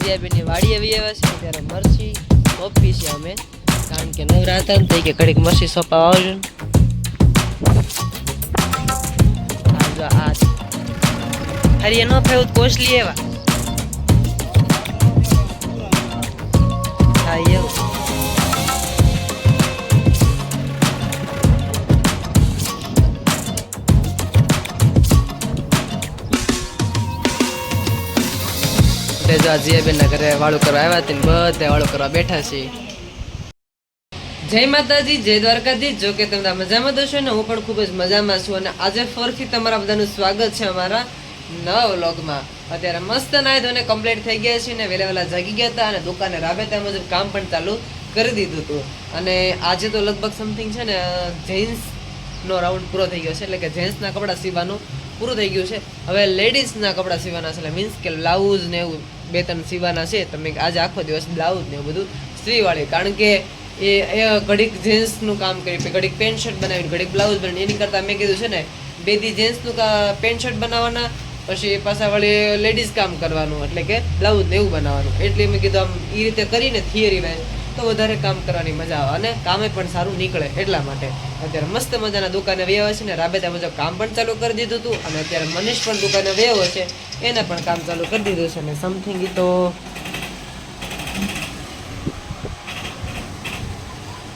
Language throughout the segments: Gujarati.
જીયાબેનની વાડી આવી આવ્યા છે ત્યારે મરચી સોંપી છે અમે કારણ કે નવરાત્ર ને થઈ કે ઘડીક મરચી સોંપા આવજો ને. આ જો આ છે. હરી એનો ફેવું કોસલી એવા જો આ જીયાબેનના ઘરે વાળું કરવા આવ્યા હતા બધે વાળું કરવા બેઠા છે. જય માતાજી, જય દ્વારકાધીશ. જો કે તમે મજામાં દોશો ને? હું પણ ખૂબ જ મજામાં છું અને આજે ફરીથી તમારા બધાનું સ્વાગત છે અમારા નવા વ્લોગમાં. અત્યારે મસ્ત નાય ધોને કમ્પ્લીટ થઈ ગયા છે ને વહેલા વહેલા જાગી ગયા હતા અને દુકાને રાબેતા મુજબ કામ પણ ચાલુ કરી દીધું હતું. અને આજે તો લગભગ સમથિંગ છે ને જેન્ટ્સ નો રાઉન્ડ પૂરો થઈ ગયો છે. એટલે કે જેન્ટ્સના કપડાં સીવાનું પૂરું થઈ ગયું છે. હવે લેડીઝના કપડાં સીવાના છે. એટલે મીન્સ કે બ્લાઉઝ ને એવું. બે ત્રણ સીવાના છે, તમે આજે આખો દિવસ બ્લાઉઝ ને એવું બધું સ્ત્રીવાળી કારણ કે એ એ ઘડીક જીન્સનું કામ કર્યું ઘડીક પેન્ટ શર્ટ બનાવ્યું ઘડીક બ્લાઉઝ બનાવ્યું એની કરતાં મેં કીધું છે ને બે દી જેન્ટ્સનું પેન્ટ શર્ટ બનાવવાના, પછી પાછા વળી લેડીઝ કામ કરવાનું. એટલે કે બ્લાઉઝ ને એવું બનાવવાનું. એટલે મેં કીધું આમ એ રીતે કરીને થિયરી વાઇઝ તો વધારે કામ કરવાની મજા આવે. અને કામે પણ સારું નીકળે એટલા માટે. અત્યારે મસ્ત મજાના દુકાને વ્યવ છે ને રાબેતા મુજબ કામ પણ ચાલુ કરી દીધું હતું અને અત્યારે મનીષ પણ દુકાને વ્યવ છે. એને પણ કામ ચાલુ કરી દીધું છે અને સમથિંગ તો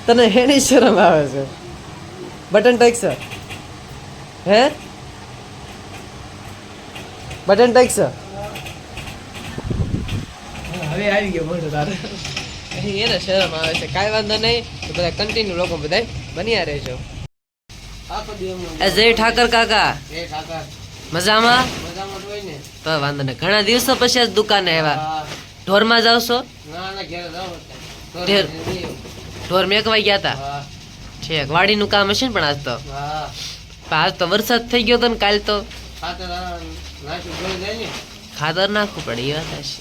તને હેની શરમ આવે છે. બટન ટેક્સ હે? બટન ટેક્સ હવે આવી ગયો બોલો તારે. એને શરમ આવે છે. કાંઈ વાંધો નહીં. તો બધા કન્ટિન્યુ લોકો બધા બન્યા રહેજો. જય ઠાકર કાકા. મજામાં? તો વાંધો નહીં. ઘણા દિવસો પછી આજ દુકાને આવ્યા. ઢોરમાં જાવ છો? ઢેર. ઢોર મેકવાઈ ગયા હતા ઠીક. વાડીનું કામ હશે ને પણ આજ તો? આજ તો વરસાદ થઈ ગયો તો ને કાલ તો ખાતર નાખવું પડે એ વાત હશે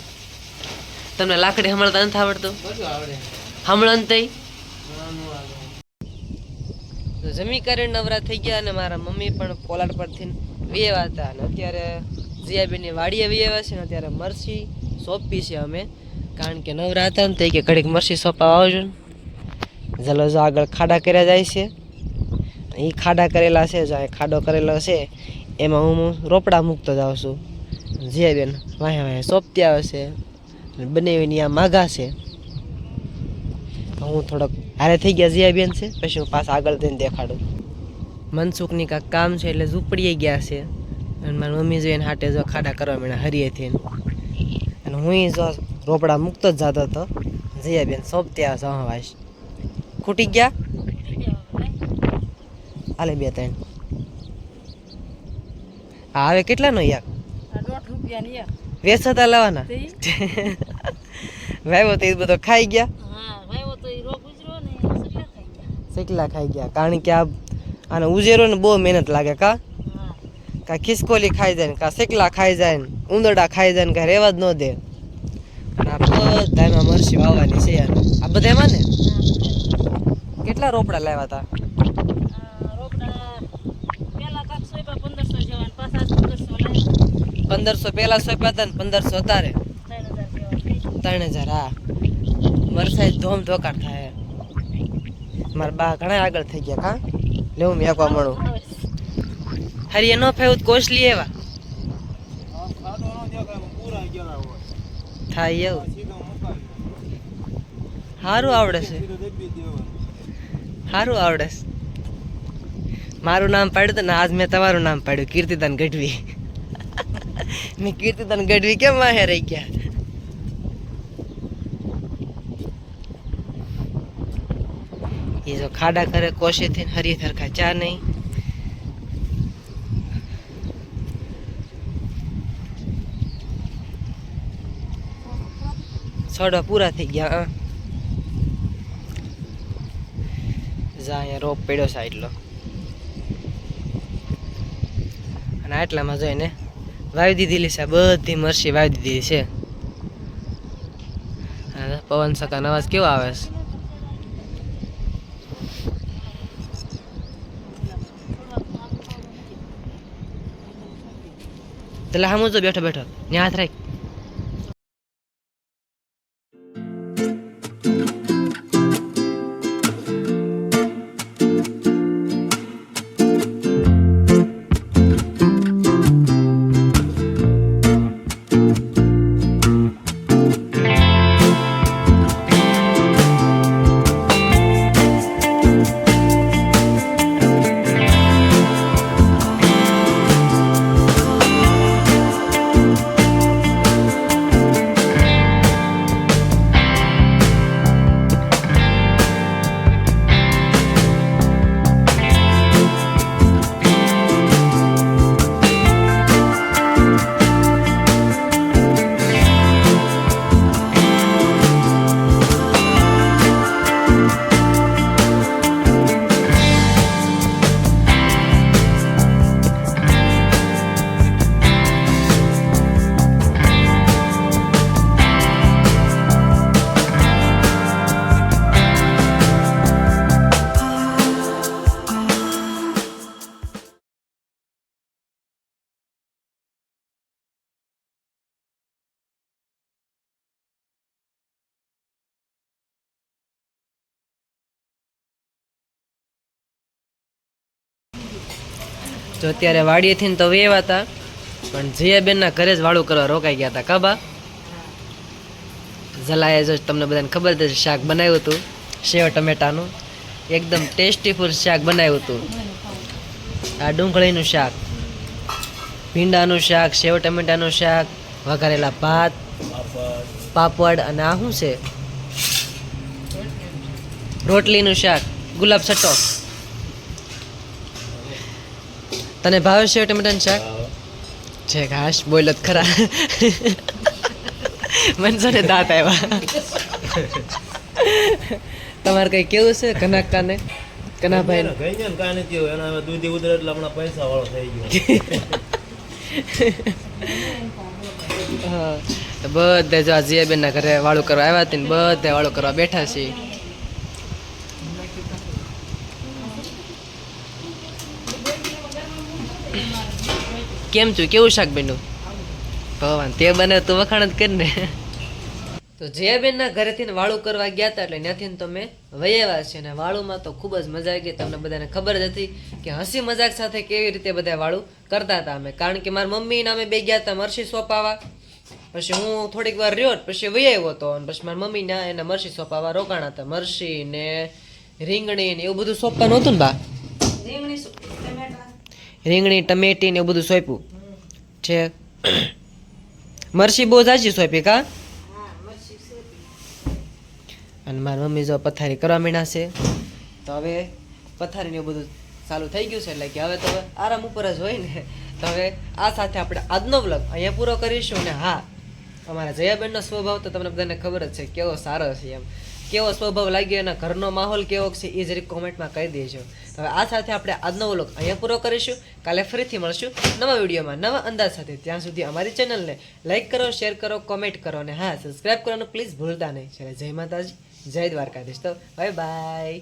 તમને લાકડી હમણાં નથી આવડતું? હમણાં તઈ? તો જમી કરીને નવરા થઈ ગયા અને મારા મમ્મી પણ પોલાડ પરથી વેવા હતા. અને અત્યારે જીયાબેનની વાડીએ વેવા છે ને અત્યારે મરસી સોંપી છે અમે. કારણ કે નવરા હતા ને તે કે ઘડીક મરસી સોંપવા આવજો ને. જલજો આગળ ખાડા કર્યા જાય છે. એ ખાડા કરેલા છે જો અહીં ખાડો કરેલો છે એમાં હું રોપડા મૂકતો જાઉં છું. જીયાબેન વાહે વાહે સોંપતી આવે છે. બનાવીને આ માગા છે. હું થોડોક હારે થઈ ગયા જીયાબેન છે, પછી હું પાછા આગળ થઈને દેખાડું. મનસુખની કાંક કામ છે એટલે ઝૂંપડીએ ગયા છે. અને મારી મમ્મી જોઈને હાટે જો ખાડા કરવા માંડ્યા થઈને અને હું જો રોપડા મૂકતો જ જતો હતો. જીયાબેન સોંપતી ત્યાં સહવાસ ખૂટી ગયા? હાલે બે ત્રણ. હા હવે કેટલાનો યાર વેચાતા લાવવાના? વાવ્યો તો એ બધો ખાઈ ગયા. શેકલા ખાઈ ગયા. કારણ કે આ આને ઉજેરો ને બહુ મહેનત લાગે કા? કા ખિસકોલી ખાઈ જાય ને કા શેકલા ખાઈ જાય ને ઉંદરડા ખાઈ જાય ને કા રેવા જ ન દે. અને આ બધામાં મરસી વાવવાની છે યાર. આ બધામાં ને? કેટલા રોપડા લાવ્યા હતા પંદરસો પેલા સોંપ્યા હતા ને પંદરસો અત્યારે ત્રણ હજાર, હા. વરસાદ ધોમ ધોકાર થાય. મારા બા ઘણા આગળ થઈ ગયા કા લેવું મેં એકવા મળું. હરી એનો ફેવું કોસલી એવા. થાય એવું. સારું આવડે છે. સારું આવડે છે. મારું નામ પાડ્યું ને આજ મેં તમારું નામ પાડ્યું, કીર્તિદાન ગઢવી. મેં તને ગઢવી કેમ વાહે રહી ગયા? એ જો ખાડા કરે કોશેથી હરી થરખા ચા નહીં. છોડવા પૂરા થઈ ગયા જા અહીંયા રોપ પડ્યો છે એટલો અને આટલામાં જોઈને વાવી દીધેલી છે, બધી મરસી વાવી દીધી છે. પવન સકાનો અવાજ કેવો આવે છે? એટલે હમ જો બેઠો બેઠો ત્યાં હાથ રાખ. તો અત્યારે વાડીએથી તો વેવા હતા પણ જીયાબેનના ઘરે જ વાળું કરવા રોકાઈ ગયા હતા કાબા જલાએ જો તમને બધાને ખબર છે, શાક બનાવ્યું હતું, સેવ ટમેટાનું. એકદમ ટેસ્ટીફુલ શાક બનાવ્યું હતું. આ ડુંગળીનું શાક, ભીંડાનું શાક, સેવ ટમેટાનું શાક, વઘારેલા ભાત, પાપડ અને આ શું છે? રોટલીનું શાક, ગુલાબ છટ્ટો તને ભાવે છે ટમેટાનું શાક? છે ઘાસ બોલ ખરા. મનસો ને દાંત આવ્યા તમારે કઈ કેવું છે કનાકાને કનાભાઈ ગઈ ગયો ને કાંઈ નથી એના દૂધી ઉતરે એટલે હમણાં પૈસા વાળો થઈ ગયો. હા બધે જો આ જીયાબેનના ઘરે વાળું કરવા આવ્યા હતા ને બધે વાળું કરવા બેઠા છે. કેમ છું? કેવું શાક બન્યું? ભગવાન, તે બને તું વખાણ જ કરી ને તો જયાબેનના ઘરેથી વાળું કરવા ગયા હતા એટલે ત્યાંથી તમે વયાવ્યા છે અને વાળુમાં તો ખૂબ જ મજા આવી ગઈ. તમને બધાને ખબર જ હતી કે હસી મજાક સાથે કેવી રીતે બધા વાળું કરતા હતા અમે. કારણ કે મારા મમ્મી અમે બે ગયા હતા મરસી સોંપાવા. પછી હું થોડીક વાર રહ્યો પછી વયાવ્યો હતો અને પછી મારી મમ્મી ના એના મરસી સોંપાવા રોકાણા હતા. મરસી ને રીંગણી ને એવું બધું સોંપવાનું હતું ને બા? રીંગણી ટમેટી ને એવું બધું સોંપ્યું. છે? મરસી બહુ જાજી સોંપી કા? અને મારી મમ્મી જો પથારી કરવા માંડ્યા છે. તો હવે પથારીને એવું બધું ચાલુ થઈ ગયું છે એટલે કે હવે તો આરામ ઉપર જ હોય ને. તો હવે આ સાથે આપણે આજનો વ્લોગ અહીંયા પૂરો કરીશું ને હા, અમારા જયાબેનનો સ્વભાવ તો તમને બધાને ખબર જ છે, કેવો સારો છે એમ. કેવો સ્વભાવ લાગ્યો એના ઘરનો માહોલ કેવો છે એ જરીક કોમેન્ટમાં કહી દેજો. હવે આ સાથે આપણે આજનો વ્લોગ અહીંયા પૂરો કરીશું. કાલે ફરીથી મળશું નવા વિડીયોમાં નવા અંદાજ સાથે. ત્યાં સુધી અમારી ચેનલને લાઈક કરો, શેર કરો, કોમેન્ટ કરો અને હા સબસ્ક્રાઈબ કરવાનું પ્લીઝ ભૂલતા નહીં. ચાલે, જય માતાજી, જય દ્વારકાધીશ. તો બાય બાય.